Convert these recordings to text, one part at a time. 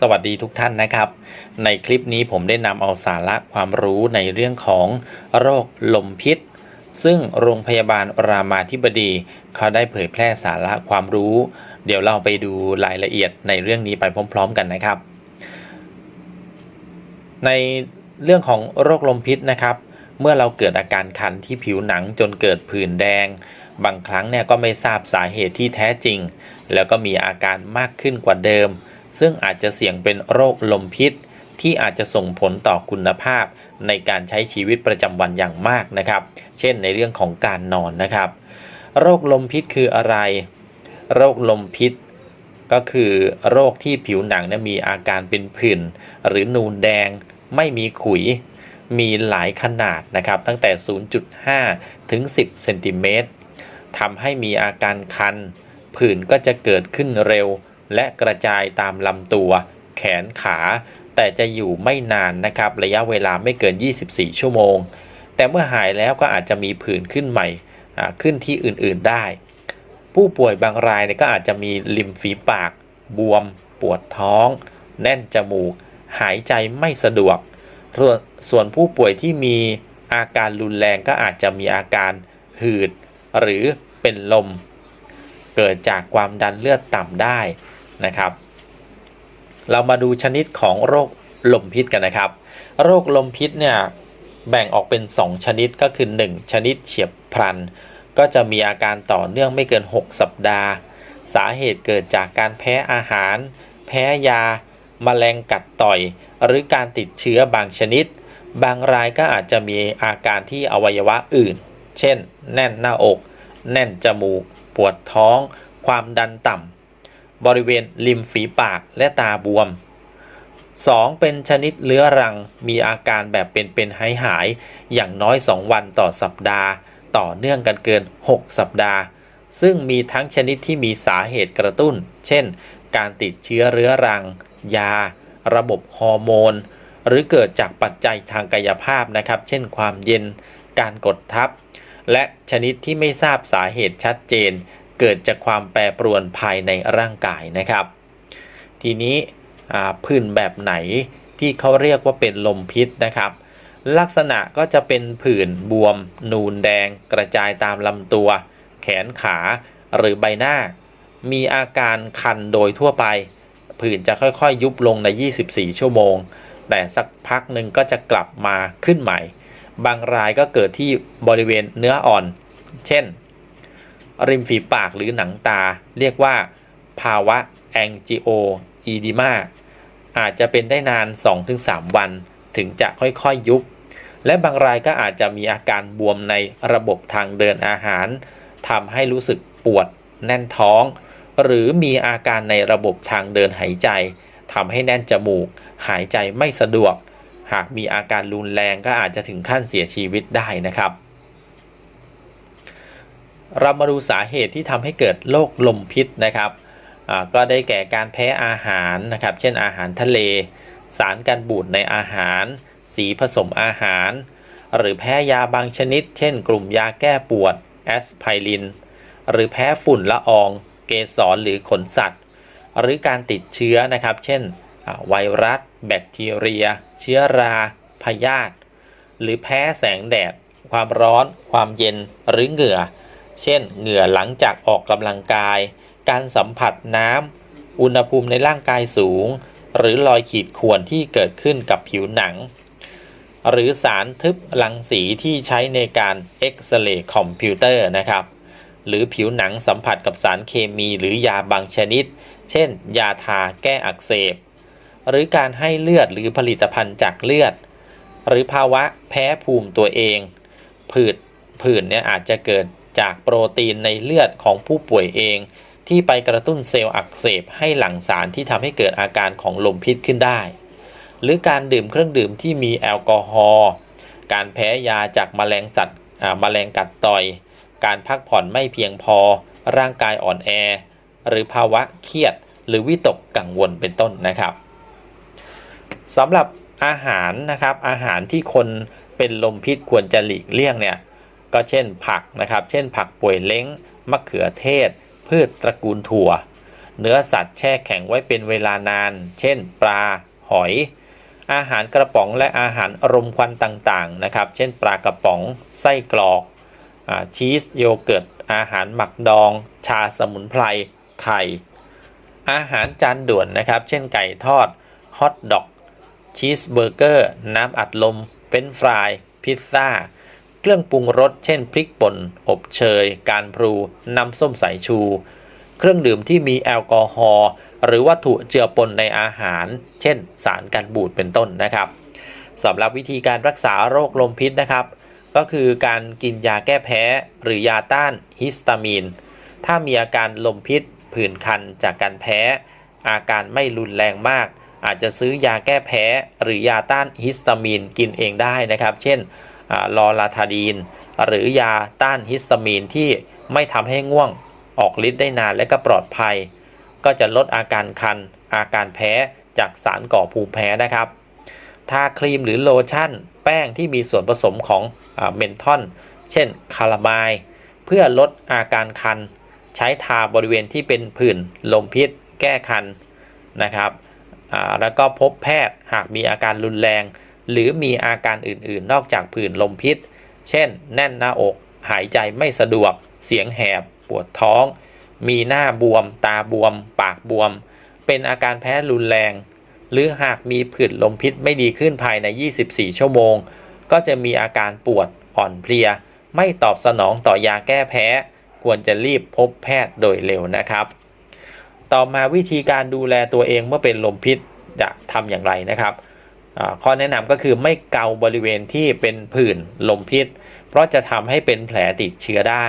สวัสดีทุกท่านนะครับ ในคลิปนี้ผมได้นำเอาสาระความรู้ในเรื่องของโรคลมพิษ ซึ่งโรงพยาบาลรามาธิบดี เขาได้เผยแพร่สาระความรู้ เดี๋ยวเราไปดูรายละเอียดในเรื่องนี้ไปพร้อม ๆ กันนะครับ ในเรื่องของโรคลมพิษนะครับ เมื่อเราเกิดอาการคันที่ผิวหนังจนเกิดผื่นแดง บางครั้งเนี่ยก็ไม่ทราบสาเหตุที่แท้จริง แล้วก็มีอาการมากขึ้นกว่าเดิม ซึ่งอาจจะเสี่ยงเป็นโรคลมพิษ ที่อาจจะส่งผลต่อคุณภาพ ในการใช้ชีวิตประจำวันอย่างมากนะครับ เช่นในเรื่องของการนอนนะครับ โรคลมพิษคืออะไร โรคลมพิษก็คือโรคที่ผิวหนังนี่ยมีอาการเป็นผื่นหรือนูนแดงไม่มีขุย มีหลายขนาดนะครับ ตั้งแต่ 0.5 ถึง 10 เซนติเมตรทำให้มีอาการคัน ผื่นก็จะเกิดขึ้นเร็ว และกระจายตามลำตัว แขนขา แต่จะอยู่ไม่นานนะครับ ระยะเวลาไม่เกิน 24 ชั่วโมง แต่เมื่อหายแล้วก็อาจจะมีผื่นขึ้นใหม่ขึ้นที่อื่นๆได้ ผู้ป่วยบางรายเนี่ยก็อาจจะมีริมฝีปาก บวม ปวดท้อง แน่นจมูก หายใจไม่สะดวก ส่วนผู้ป่วยที่มีอาการรุนแรงก็อาจจะมีอาการหืด หรือเป็นลม เกิดจากความดันเลือดต่ำได้ นะครับ เรามาดูชนิดของโรคลมพิษกันนะครับ โรคลมพิษเนี่ยแบ่งออกเป็น 2 ชนิดก็คือ 1 ชนิดเฉียบพลัน ก็จะมีอาการต่อเนื่องไม่เกิน 6 สัปดาห์ สาเหตุเกิดจากการแพ้อาหาร แพ้ยาแมลงกัดต่อย หรือการติดเชื้อบางชนิด บางรายก็อาจจะมีอาการที่อวัยวะอื่น เช่น แน่นหน้าอก แน่นจมูก ปวดท้อง ความดันต่ำ บริเวณริมฝีปากและตาบวม 2. เป็นชนิดเรื้อรังมีอาการแบบเป็นๆหายหายๆอย่างน้อย 2 วันต่อสัปดาห์ ต่อเนื่องกันเกิน 6 สัปดาห์ ซึ่งมีทั้งชนิดที่มีสาเหตุกระตุ้น เช่น การติดเชื้อเรื้อรัง ยา ระบบฮอร์โมน หรือเกิดจากปัจจัยทางกายภาพนะครับ เช่น ความเย็น การกดทับ และชนิดที่ไม่ทราบสาเหตุชัดเจน เกิดจากความแปรปรวนภายในร่างกายนะครับ ทีนี้ผื่นแบบไหนที่เขาเรียกว่าเป็นลมพิษนะครับ ลักษณะก็จะเป็นผื่นบวม นูนแดง กระจายตามลำตัว แขนขาหรือใบหน้า มีอาการคันโดยทั่วไป ผื่นจะค่อยๆ ยุบลงใน 24 ชั่วโมง แต่สักพักหนึ่งก็จะกลับมาขึ้นใหม่ บางรายก็เกิดที่บริเวณเนื้ออ่อน เช่น ริมฝีปากหรือหนังตา เรียกว่า ภาวะแองจิโออีดิมาอาจจะเป็นได้นาน 2-3 วันถึงจะค่อยๆยยุบ และบางรายก็อาจจะมีอาการบวมในระบบทางเดินอาหารทำให้รู้สึกปวดแน่นท้อง หรือมีอาการในระบบทางเดินหายใจทำให้แน่นจมูก หายใจไม่สะดวก หากมีอาการรุนแรงก็อาจจะถึงขั้นเสียชีวิตได้นะครับ เรามาดูสาเหตุที่ทำให้เกิดโรคลมพิษนะครับ ก็ได้แก่การแพ้อาหารนะครับ เช่นอาหารทะเล สารกันบูดในอาหาร สีผสมอาหาร หรือแพ้ยาบางชนิด เช่น กลุ่มยาแก้ปวด แอสไพริน หรือแพ้ฝุ่นละออง เกสรหรือขนสัตว์ หรือการติดเชื้อนะครับ เช่น ไวรัส แบคทีเรีย เชื้อรา พยาธิ หรือแพ้แสงแดด ความร้อน ความเย็น หรือเหงื่อ เช่น เหงื่อหลังจากออกกำลังกาย การสัมผัสน้ำ อุณหภูมิในร่างกายสูง หรือรอยขีดข่วนที่เกิดขึ้นกับผิวหนัง หรือสารทึบรังสีที่ใช้ในการเอ็กซเรย์คอมพิวเตอร์นะครับ หรือผิวหนังสัมผัสกับสารเคมีหรือยาบางชนิด เช่น ยาทาแก้อักเสบ หรือการให้เลือดหรือผลิตภัณฑ์จากเลือด หรือภาวะแพ้ภูมิตัวเอง ผื่นผื่นเนี่ยอาจจะเกิด จากโปรตีนในเลือดของผู้ป่วยเอง ที่ไปกระตุ้นเซลล์อักเสบให้หลั่งสารที่ทำให้เกิดอาการของลมพิษขึ้นได้ หรือการดื่มเครื่องดื่มที่มีแอลกอฮอล์การแพ้ยาจากแมลงสัตว์อ่าแมลงกัดต่อย การพักผ่อนไม่เพียงพอ ร่างกายอ่อนแอ หรือภาวะเครียด หรือวิตกกังวลเป็นต้นนะครับสำหรับอาหารนะครับอาหารที่คนเป็นลมพิษควรจะหลีกเลี่ยงเนี่ย ก็เช่นผักนะครับ เช่นผักป่วยเล้ง มะเขือเทศ พืชตระกูลถั่ว เนื้อสัตว์แช่แข็งไว้เป็นเวลานาน เช่น ปลา หอย อาหารกระป๋องและอาหารอารมควันต่างๆนะครับ เช่น ปลากระป๋อง ไส้กรอกอชีส โยเกิร์ต อาหารหมักดอง ชาสมุนไพร ไข่ อาหารจานด่วนนะครับ เช่นไก่ทอด ฮอทดอก ชีสเบอร์เกอร์ น้ำอัดลมเฟรนฟราย พิซซ่า เครื่องปรุงรสเช่นพริกป่น อบเชย การพลูน้ำส้มสายชู เครื่องดื่มที่มีแอลกอฮอล์หรือวัตถุเจือปนในอาหาร เช่น สารกันบูดเป็นต้นนะครับสำหรับวิธีการรักษาโรคลมพิษนะครับ ก็คือการกินยาแก้แพ้ หรือยาต้านฮิสตามีน ถ้ามีอาการลมพิษผื่นคันจากการแพ้ อาการไม่รุนแรงมาก อาจจะซื้อยาแก้แพ้หรือยาต้านฮิสตามีนกินเองได้นะครับ เช่นลอราทาดีน หรือยาต้านฮิสตามีนที่ไม่ทำให้ง่วงออกฤทธิ์ได้นานและก็ปลอดภัย ก็จะลดอาการคัน อาการแพ้จากสารก่อภูมิแพ้นะครับทาครีมหรือโลชั่น แป้งที่มีส่วนผสมของอเมนทอน เช่นคาราไมล์เพื่อลดอาการคัน ใช้ทาบริเวณที่เป็นผื่นลมพิษ แก้คันนะครับ แล้วก็พบแพทย์หากมีอาการรุนแรง หรือมีอาการอื่นๆ นอกจากผื่นลมพิษ เช่น แน่นหน้าอก หายใจไม่สะดวก เสียงแหบ ปวดท้อง มีหน้าบวม ตาบวม ปากบวม เป็นอาการแพ้รุนแรง หรือหากมีผื่นลมพิษไม่ดีขึ้นภายใน 24 ชั่วโมง ก็จะมีอาการปวดอ่อนเพลีย ไม่ตอบสนองต่อยาแก้แพ้ ควรจะรีบพบแพทย์โดยเร็วนะครับ ต่อมาวิธีการดูแลตัวเองเมื่อเป็นลมพิษจะทำอย่างไรนะครับข้อแนะนำก็คือไม่เกาบริเวณที่เป็นผื่นลมพิษ เพราะจะทำให้เป็นแผลติดเชื้อได้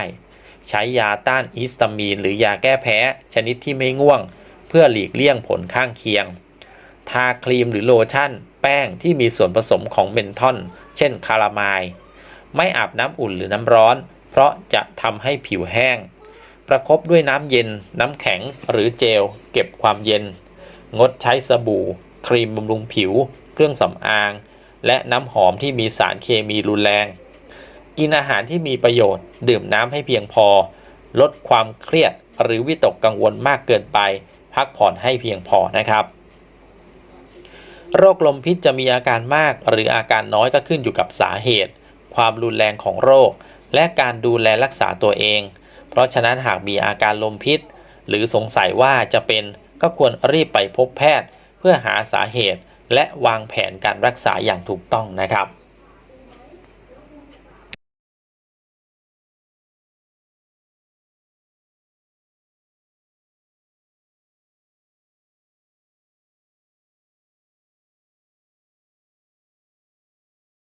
ใช้ยาต้านฮิสตามีน หรือยาแก้แพ้ ชนิดที่ไม่ง่วง เพื่อหลีกเลี่ยงผลข้างเคียง ทาครีมหรือโลชั่น แป้งที่มีส่วนผสมของเมนทอน เช่นคารามล์ไม่อาบน้ำอุ่นหรือน้ำร้อน เพราะจะทำให้ผิวแห้ง ประคบด้วยน้ำเย็น น้ำแข็งหรือเจล เก็บความเย็น งดใช้สบู่ ครีมบำรุงผิว เครื่องสำอาง และน้ำหอมที่มีสารเคมีรุนแรง กินอาหารที่มีประโยชน์ ดื่มน้ำให้เพียงพอ ลดความเครียดหรือวิตกกังวลมากเกินไป พักผ่อนให้เพียงพอนะครับ โรคลมพิษจะมีอาการมากหรืออาการน้อยก็ขึ้นอยู่กับสาเหตุ ความรุนแรงของโรค และการดูแลรักษาตัวเอง ราะฉะนั้นหากมีอาการลมพิษ หรือสงสัยว่าจะเป็นก็ควรรีบไปพบแพทย์ เพื่อหาสาเหตุและวางแผนการรักษาอย่างถูกต้องนะครับ